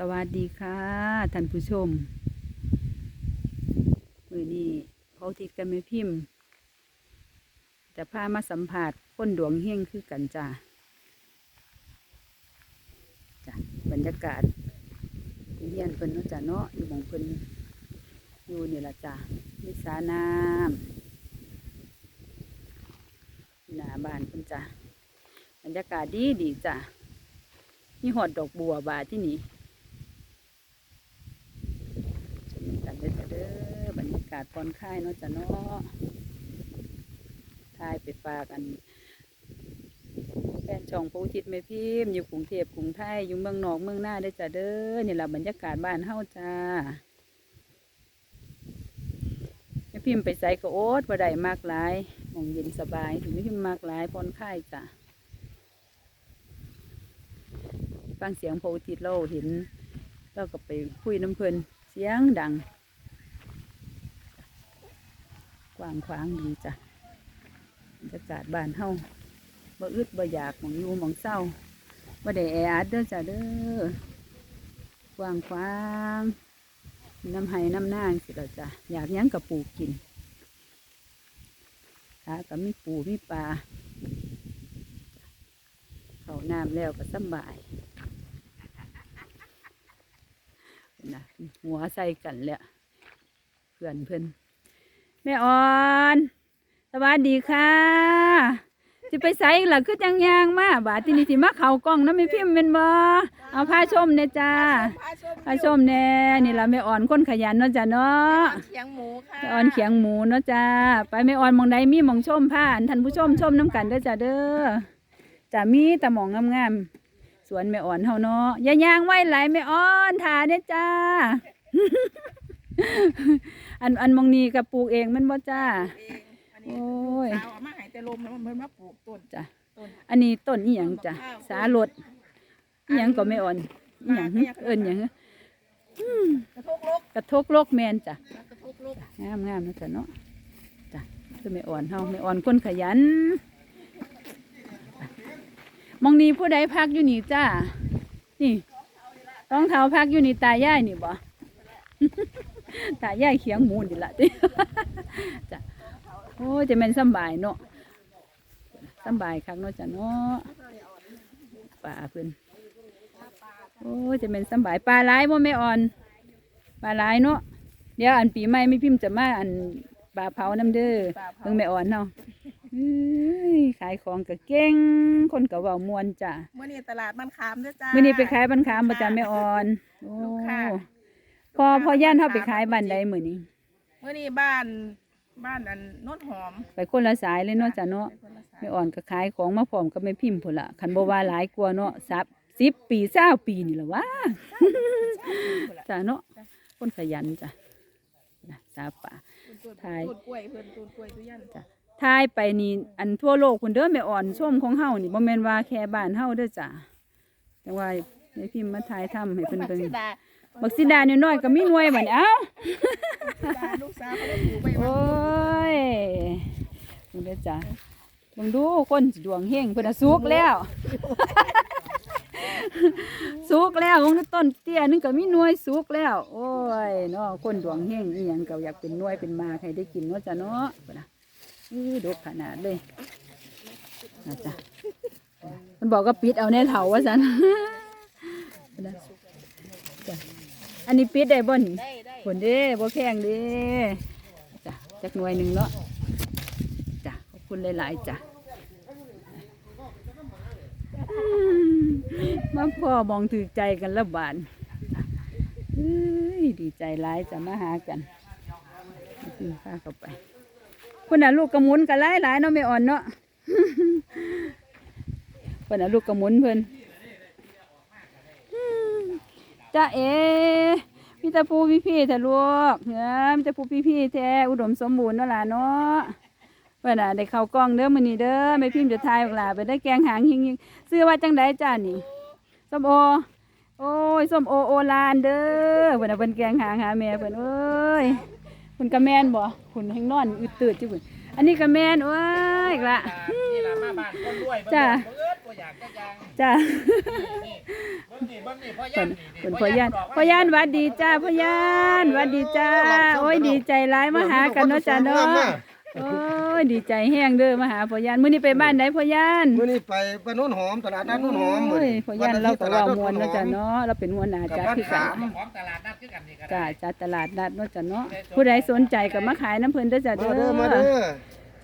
สวัสดีค่ะท่านผู้ชม มือนี้เขาติดกันไม่พิมพ์จะพามาสัมผัสคนดวงเฮงคือกันจ้าจ้ะบรรยากาศเฮียนเพิ่นเนาะจ้ะเนาะอยู่มองเพิ่นอยู่นี่ละจ้ะมีสาน้ำหน้าบ้านเพิ่นจ้ะบรรยากาศดีดีจ้ะมีหอดดอกบัวบาที่นี่ชมกันเด้อจ้ะเด้อบรรยาศผ่อนคลายเนาะจ้ะเนาะทายไปฝากอันแฟนช่องพระอุทิศแม่พิมพ์อยู่กรุงเทพกรุงไทยอยู่เมืองนอกเมืองหน้าได้จ้ะเด้อนี่แหละบรรยากาศบ้านเฮาจ้าแม่พิมพ์ไปใส่กระโอ๊ตบ่ได้มากหลายมองเย็นสบายถึงแม่พิมพ์มากหลายผ่อนคลายจ้ะฟังเสียงพระอุทิศเราเห็นเราก็ไปคุยน้ำเพลินเสียงดัง กว้างขวางดีจ้ะบรรยากาศบ้านเฮาบ่อึดบ่อยากหมองอยู่หมองเศร้าบ่ได้แออัดเด้อจ้ะเด้อกว้างขวางน้ำไห้น้ำนางสิละจ้ะอยากยังกับปูกินถ้าก็มีปูมีปลาเขาน้ำแล้วก็สบายนะหัวใส่กันแล้วเพื่อนเพื่อน แม่อ่อน สวัสดีค่ะสิไปใส่หล่ะคือจังยางมาบาดที่นี่สิมาเขากล้องน้ำไม่พิมพ์เป็นบ่เอาผ้าชมเนี่ยจ้าผ้าชมแน่นี่ละไม่อ่อนคนขยันเนาะจ้ะเนาะเขียงหมูค่ะแม่อ่อนเขียงหมูเนาะจ้าไปไม่อ่อนหมองใดมีหมองชมผ้าอันท่านผู้ชมชมน้ำกันเด้อจ้าเด้อจ้ามีแต่หมองงามๆสวนแม่อ่อนเฮาเนาะอย่ายางไว้ไหลายแม่อ่อนถ่าเด้อจ้า อันอันหมองนี้ก็ปลูกเองแมันบ่จ้า เองอันนี้โอ้ย สาวเอามาใหายแต่ลมแล้วมันมาปลูกต้นจ้ะต้นอันนี้ต้นอีหยังจ้ะสาลดอีหยังก็ไม่อ่อนอีหยังเอิ้นหยังกระทกลกกระทกโลกแมนจ้ะ กระทกลกงามงามๆนะจ้ะเนาะจ้ะคือไม่อ่อนเฮาไม่อ่อนคนขยันมองนี้ผู้ใดพักอยู่นี่จ้านี่ต้องเท้าพักอยู่นี่ตายายนี่บ่ ตายายเขียงหมูนี่ละติจ้ะโอ้ยจะแม่นสำบายเนาะสำบายคักเนาะจ้ะเนาะป่าเพิ่นโอ้ยจะเป็นสำบายปลาหลายบ่แม่อ่อนปลาหลายเนาะเดี๋ยวอันปีใหม่ไม่พิมพ์จะมาอันปลาเผาน้ำเด้อเพิ่งแม่อ่อนเนาะเอ้ยขายของก็เก่ง คนก็เว้ามวนจ้ะเมื่อนี้ตลาดมันขามด้วยจ้ามื้อนี้ไปขายบ้านขามประจำแม่อ่อนโอ้ลูกค้า พอพอย่านเฮาไปขายบ้านใดมื้อนี้ เมื่อนี้บ้านบ้านอันโนนหอมไปคนละสายเลยเนาะจ้ะเนาะไปคนละสายแม่อ่อนก็ขายของมาพร้อมกับแม่พิมพ์พุ่นละคันบ่ว่าหลายกว่าเนาะสับ10ปี20ปีนี่ล่ะวะจ้ะเนาะคนขยันจ้ะนะสาป่าต้นถ่ายต้นกล้วยเพิ่นต้นกล้วยตุยันจ้ะทายไปนี่อันทั่วโลกคนเด้อแม่อ่อนส้มของเฮานี่บ่แม่นว่าแค่บ้านเฮาเด้อจ้ะแต่ว่าในพิมพ์มาถ่ายทำให้เพิ่นบักเบิ่งสิดา บักสิดาน้อยๆก็มีหน่วยบัดนี้เอ้าบักสิดาลูกสาวเขาได้ปลูกไว้โอ้ว่ายนี่เด้อจ้ะลองดูคนสิดวงเฮงเพิ่นน่ะสุกแล้วสุกแล้วของต้นเตี้ยนึงก็มีหน่วยสุกแล้ว โอ้ยเนาะคนดวงเฮงอีหยังก็อยากเป็นหน่วยเป็นมาให้ได้กินเนาะจ้ะเนาะพุ่นน่ะอื้อดกขนาดเลยนะจ้ะมันบอกก็ปิดเอาแน่เถาว่าซั่นพุ่นน่ะจ้ะ อันนี้ปิดได้บ่นี่ได้ได้ผลเด้บ่แข็งเด้จ้ะจักหน่วยหนึ่งเนาะจ้ะขอบคุณหลายๆจ้ะอืมมาพ่อมองถือใจกันละบานเอ้ยดีใจหลายจะมาหากันขึ้นพาเข้าไปคนน่ะลูกกระหมุนกันหลายหลายๆเนาะไม่อ่อนเนาะคนน่ะลูกกระหมุนเพิ่นอืม จ้าเอมีแต่ปูพี่พี่ๆแท้ลูกเฮ้ยมีแต่ปูพี่พี่ๆแท้อุดมสมบูรณ์เนาะล่ะเนาะเพิ่นน่ะได้เข้ากล้องเด้อมื้อนี้เด้อแม่พิมพ์จะทายบักหลาไปได้แกงหางหิงๆซื้อว่าจังไดจ้านี่ส้มโอโอ้ยส้มโอโอลานเด้อเพิ่นน่ะเพิ่นแกงหางหาแม่เพิ่นเอ้ยเพิ่นก็แม่นบ่คุณแฮงนอนอึดตืดจิพุ่นอันนี้ก็แม่นโอ้ยอีกละนี่ล่ะมาบ้านคนรวยจ้ะเบิด ตัวอย่างก็ยังจ้านี่เบิ่งนี่เบิ่งนี่พ่อเพิ่ยันนเพิ่นพ่อย่านพ่อย่านหวัดดีจ้าพ่อย่านหวัดดีจ้า โอ้ยดีใจหลายมาหากันเนาะจ้าเนาะโอ้ยดีใจแห้งเด้อมาหาพ่อย่านมื้อนี้ไปบ้านใดพ่อย่านมื้อนี้ไปบ้านโน้นหอมตลาดนัดโน้นหอมโอ้ยพ่อย่านเราก็เว้ามวนเนาะจ้าเนาะเราเป็นหัวหน้าจัดคือกันของตลาดนัดคือกันนี่ก็จ้าได้จัดตลาดนัดเนาะจ้าเนาะผู้ใดสนใจก็มาขายน้ำเพิ่นเด้อจ้ามาเด้เด้อมาอเด้อ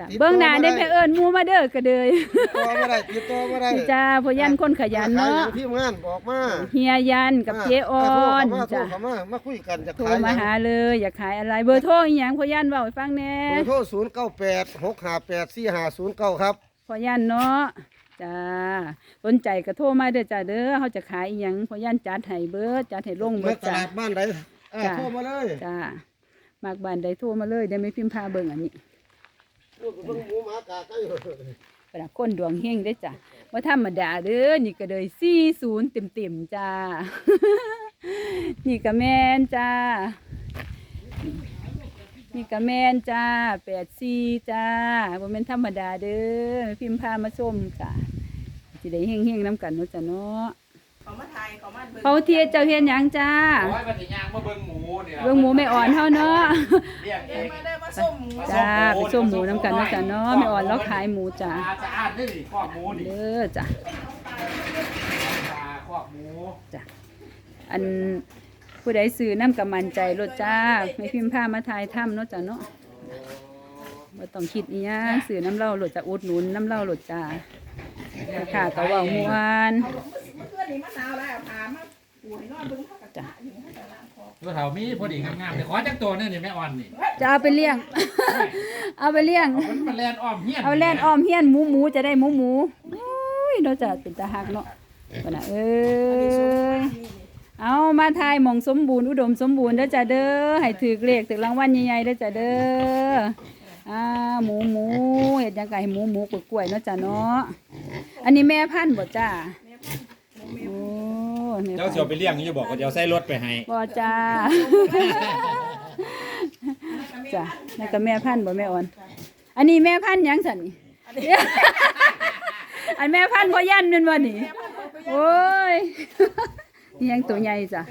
จ้ะติดต่อเบื้องหน้าได้มาได้ไปเอิ้นหมู่มาเด้อก็เด้อติดต่อมาได้ติดต่อมาได้จ้าพ่อย่านคนขยันเนาะขยอย่งทีมงานบอกมาเฮียยันกับเจ๊ออนโทรจ้ะเข้ามาโทรเข้ามามาคุยกันจะโทรขายมาหาเลย อยากขายอะไรเบอร์โทรอีหยังพ่อย่านเว้าให้ฟังแหน่เบอร์โทร098 658 4509ครับพ่อย่านเนาะจ้าสนใจก็โทรมาเด้อจ้าเด้อเฮาจะขายอีหยังพ่อย่านจัดให้เบิดจัดให้ลงเบิเมื่อดตจ้าลาดบ้านใดเออจ้ะ โทรมาเลย จ้ามากบ้านใดโทรมาเลยเดี๋ยวไม่พิมพ์พาเบิ่งอันนี้ ลูกเบิ่งหมูหมากาไก่ปราคนดวงเฮงได้จ้ะว่าธรรมดาเด้อนี่ก็เลย40เต็มๆจ้า นี่ก็แมนจ้า นี่ก็แมนจ้า84จ้าบ่แม่นธรรมดาเด้อพิมพ์พามาชมจ้ะสิได้เฮงๆนํกันเนาะจ้ะเนาะ เขามาไทยเขามาเบิ่งเขาเทียเจ้าเฮ็ดหยังจ้า โอ้ยปฏิญาณมาเบิ่งหมูนี่ล่ะเบิ่งหมูไม่อ่อนเฮาเนาะ เรียกเอเดินงมาเดินมาส้มหมูจ้าไปส้มหมูนํกันเนาะจ้ะเนาะไม่อ่อนแล้วขายหมูจ้าสะอาดนี่ดิครอบหมูนี่เด้อจ้ะตาครอบหมูอันผู้ใดซื้อน้ำกับมันใจรถจ้าไม่พิมพ์ผ้ามาทายถ้ำเนาะจ้ะเนาะบ่ต้องคิดอีหยังซื้อน้ำเหล้ารถจะอุดหนุนน้ำเหล้ารถจ้าราคาก็เว้าม่วนเพื่อ นี่มะนาวแล้วเอาผามาปูให้นอนเบิ่งเขากระจ้ะจาอยู่ให้ตลาดพอตัวเฒ่ามีพอดีงามๆเลยขอจักตัวนึงนี่แม่อ่อนนี่จะเอาไปเลี้ยง เอาไปเลี้ยง เอามันมาแล่นอ้อมเฮียนเอาแล่นอ้อมเฮียนหมูหมูจะได้หมูหมูอุ้ยเนาจะเป็นตาหักเนาะปะนะเอ้ย เอามาทายหมองสมบูรณ์อุดมสมบูรณ์เด้อจ้ะเด้อให้ถือเลขถือรางวัลใหญ่ๆเด้อจ้ะเด้ออ่าหมูหมูเฮ็ดยังไงหมูหมูกล้วยๆเนาะจ้ะเนาะอันนี้แม่พันธุ์บ่จ้า โอ้แม่เจ้าพันเสียวธุ์ไปเลี้ยงอยู่บอกว่าเดี๋ยวใส่รถไปให้บ่จ้า จ้ะนี่ก็แม่พันธุ์บ่แม่อ่อน อันนี้แม่พันธุ์หยังสันนี่อันแม่พันธุ์พ่ยันเป็นบ่นี่โอ้ยนี่ยังตัวใหญ่จ้ะ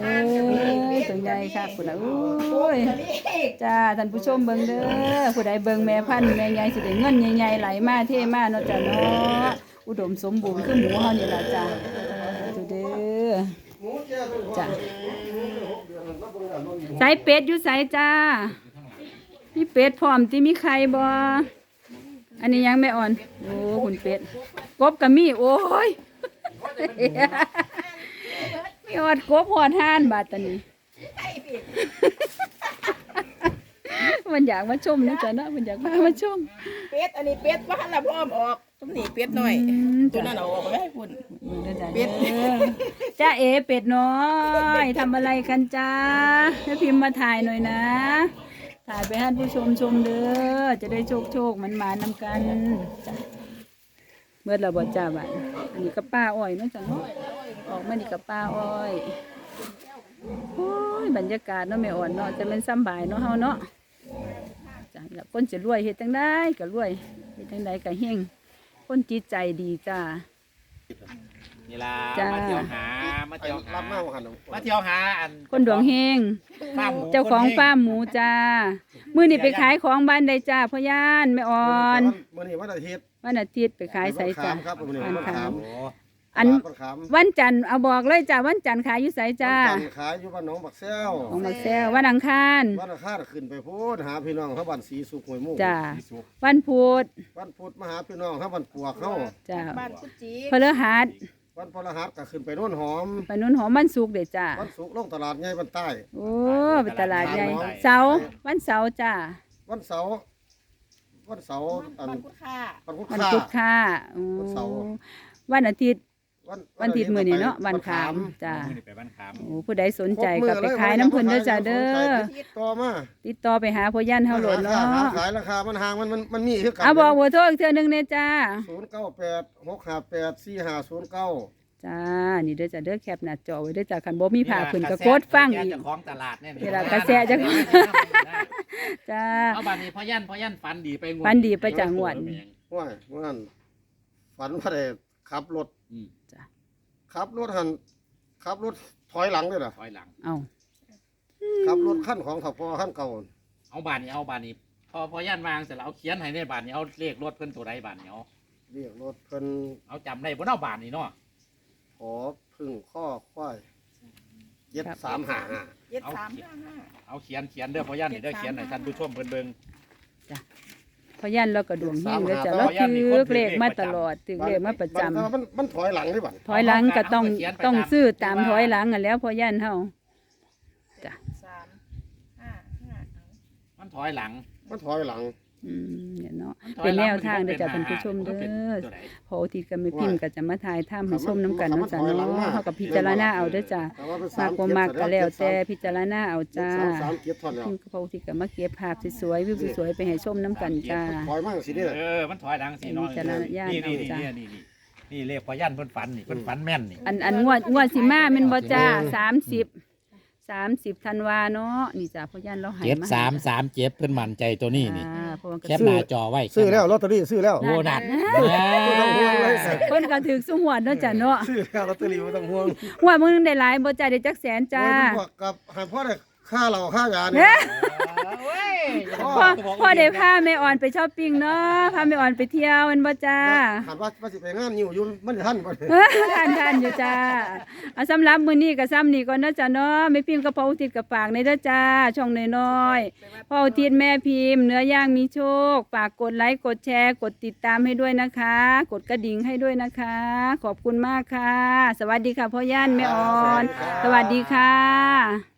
เอ้ยตัวใหญ่ค่ะคุณนะโอ้ยจ้าท่านผู้ชมเบิ่งเด้อผู้ใดเบิ่งแม่พันธุ์แม่ใหญ่สิได้เงินใหญ่ๆไหลมาเทมาเนาะจ้ะเนาะอุดมสมบูรณ์คือหมูเฮานี่ล่ะจ้ะดูเด้อจ้ะหกเดือนแล้วเบิ่งแล้วมันมีใส่เป็ดอยู่ใส่จ้ามีเป็ดพร้อมที่มีไข่บ่อันนี้ยังไม่อ่อน โอ้คุณเป็ดกบกับมีโอ้ย มีอดกบหอดห่านบาดตอนนี้ มันอยากมาชมนะจ๊ะเนาะมันอยากมามาชม เป็ดอันนี้เป็ดว่าหันละพร้อมออกต้มหนีเป็ดหน่อยอืม ตัวจ้ะนั้นเอาออกไปให้คุณมึงเด้อจ้ะเป็เด้ดอจ้าเอเป็ดน้อยทำอะไรกันจ้าให้พิมพ์มาถ่ายหน่อยนะ ถ่ายไปให้ผู้ชมชมเด้อจะได้โชคโชคมันมานำกันจ้ะเมื่อเราบอจ้าบ้านอันนี้ก็ป้าอ้อยเนาะจ้ะเนาะ ออกมานี่ก็ป้าอ้อยโอ้ยบรรยากาศเนาะแม่อ่อนเนาะจะเป็นซ้ำบ่ายเนาะเฮาเนาะจ้ะแล้วคนจะรวยเฮ็ดจังได้ก็รวยเฮ็ดจังไดก็เฮงคนจิตใจดีจ้า นี่ล่ะจ้า มาเที่ยวหา มาไอ้เที่ยวหา รับมาว่าหั่นมาเที่ยวหาอันคนดวงเฮงฟาร์มหมูเจ้าของคนเฮฟาร์มหมูจ้ามื้อนี้ไปขายของบ้านใดจ้าพ่อย่านแม่อ่อนมื้อนี้วันอาทิตย์วันอาทิตย์ไปขายใส่จ้าวันขามครับมื้อนี้วันวันขามขามโอ้ อันวันขามวันจันทร์เอาบอกเลยจ้าวันจันทร์ขายอยู่ไสจ้าวันจันทร์ขายอยู่บ้านหนองบักแซวของมาแซววันอังคาร วันอังคารขึ้นไปพูดหาพี่น้องเขาบ้านสีสุขหวยหมู่จ้าวันพุธวันพุธมาหาพี่น้องเขาบ้านปวกเขาจ้าบ้านกุจีพฤหัสวันพฤหัสก็ขึ้นไปโน่นหอม ไปนุ่นหอมวันศุกร์เด้อจ้าวันศุกร์ลงตลาดใหญ่บ้านใต้ โอ้ไปตลาดใหญ่เสาร์วันเสาร์จ้าวันเสาร์วันเสาร์อันบ้านกุดค่าวันพุธวันค่าพุธค่ะโอ้วันเสาร์ วันอาทิตย์ วันวันอาทิตย์มื้อนี้เนาะวันขามจ้ามื้อนี้ไปบ้านขามโอ้ผู้ใดสนใจก็ไปขายน้ำเพิ่นเด้อจ้าเด้อติดต่อมาติดต่อไปหาพ่อย่านเฮาโหลดเนาหาะขายราคามันห่างมันมันมันมีคือกันเอาบอกเบอร์โทรอีกเทื่อนึงเนี่ยจ้า ศูนย์เก้าแปดหกห้าแปดสี่ห้าศูนย์เก้า จ้า นี่เด้อจ้าเด้อแคปหน้าจอไว้เด้อจ้าคันบ่มีผ้าขึ้นก็กดฟังอีก เจ้าของตลาดเนี่ยเวลากระแสจะจ้า เอาบัดนี้พ่อยันพ่อยันฟันดีไปงวดฟันดีไปจากงวดงว่าว่าหั่นฝันว่าได้ ขับรถอืมขับรถหันขับรถถอยหลังเลยล่ะถอยหลัง เอาขับรถขั้นของถักพอขั้นเก่าเอาบานนี้เอาบานนี้ พอพอย่านวางเสร็จแล้วเอาเขียนให้ในบานนี้เอาเลขรถเพิ่นตัวใดบานนี้เอาเรียกรถเพิ่นเอาจำได้บ่เนาะบานนี้เนาะขอพึ่งข้อควายเจ็ดสามหาเจ็ดสามห้าห้าเอาเขียนเขียนเด้อพอย่านนี่เด้อเขียนให้ท่านผู้ชมเพิ่นเบิ่ง พอย่านเราก็ดวงเฮงเลยจ้ะเราพอย่านนี่ถืคนอถือเลขมาเลขประจำตลอดถือเลขมาประจำมันมันถอยหลังนี่บัดถอยหลังก็ต้องเอาเขียนไปต้องตามซื้อตามถอยหลังอะแล้วพอย่านเฮาสามห้าห้าเอามันถอยหลัง มันถอยหลัง อืมเนี่ยเนาะมัถอเป็ยนหลัแนวทางเด้อจ้ะมัท่านผู้ชมเด้ป็นอตัวใดพอที่ก็ไม่พิมพ์ก็จะมาถ่ายทำให้ชมน้ำกันเนาะจ้ะมันถอยหลังมากเนาะเฮากับพิจารณาเอาเด้อจ้ะแต่ว่าเป็นมากบ่มากก็แล้วแต่พิจารณาเอาจ้าสามสามเจ็ดท่อนแล้วพิมพ์ก็พอที่ก็มาเก็บภาพสวยๆวิวสวยๆไปให้ชมน้ำกันจ้าถอยมากสิเด้อเออมันถอยหลังสิเนาะเป็นวิจารณญาณนี่นี่เอาจ้ะนี่นี่นี่นี่เลขพอย่านเพิ่นฝันนี่เพิ่นฝันแม่นนี่อันอันงวดงวดสิมาแม่นบ่จ้า30 30ธันวาเนาะนี่จ้ะพ่อย่านเราให้เจ็ดมาสามสามเจ็ดเพิ่นมั่นใจตัวนี้นี่อ่าเพราะว่าก็แคปหน้าจอไว้ซื้อแล้วลอตเตอรี่ซื้อแล้ว โอ้นั่นบ่ต้องห่วงเลย เพิ่นก็ถึกสุงหวดเนาะจ้ะเนาะซื้อแล้วลอตเตอรี่ไม่ต้องห่วงงวดมึงได้หลายบ่จ้าได้จักแสนจ้า โอ้ยมันบอกกับให้พ่อได้ ค่าเหล้าค่ายาเอ๊เนี่ยพ่อพ่อได้พาแม่อ่อนไปช้อปปิ้งเนาะพาแม่อ่อนไปเที่ยวแม่นบ่จ้าหันว่าว่าสิไปงานอยู่อยู่มันทันบ่เออทานทานอยู่จ้าเอาสำหรับมื้อนี้ก็ซ้ำนี่ก่อนนะจ้ะเนาะแม่พิมพ์กับพ่ออุทิศกับฝากในเด้อจ้า ช่องน้อยๆพ่ออุทิศแม่พิมพ์ เนื้อย่างมีโชคฝากกดไลค์กดแชร์ กดติดตามให้ด้วยนะคะ กดกระดิ่งให้ด้วยนะคะ ขอบคุณมากค่ะ สวัสดีค่ะพ่อย่านแม่อ่อน สวัสดีค่ะ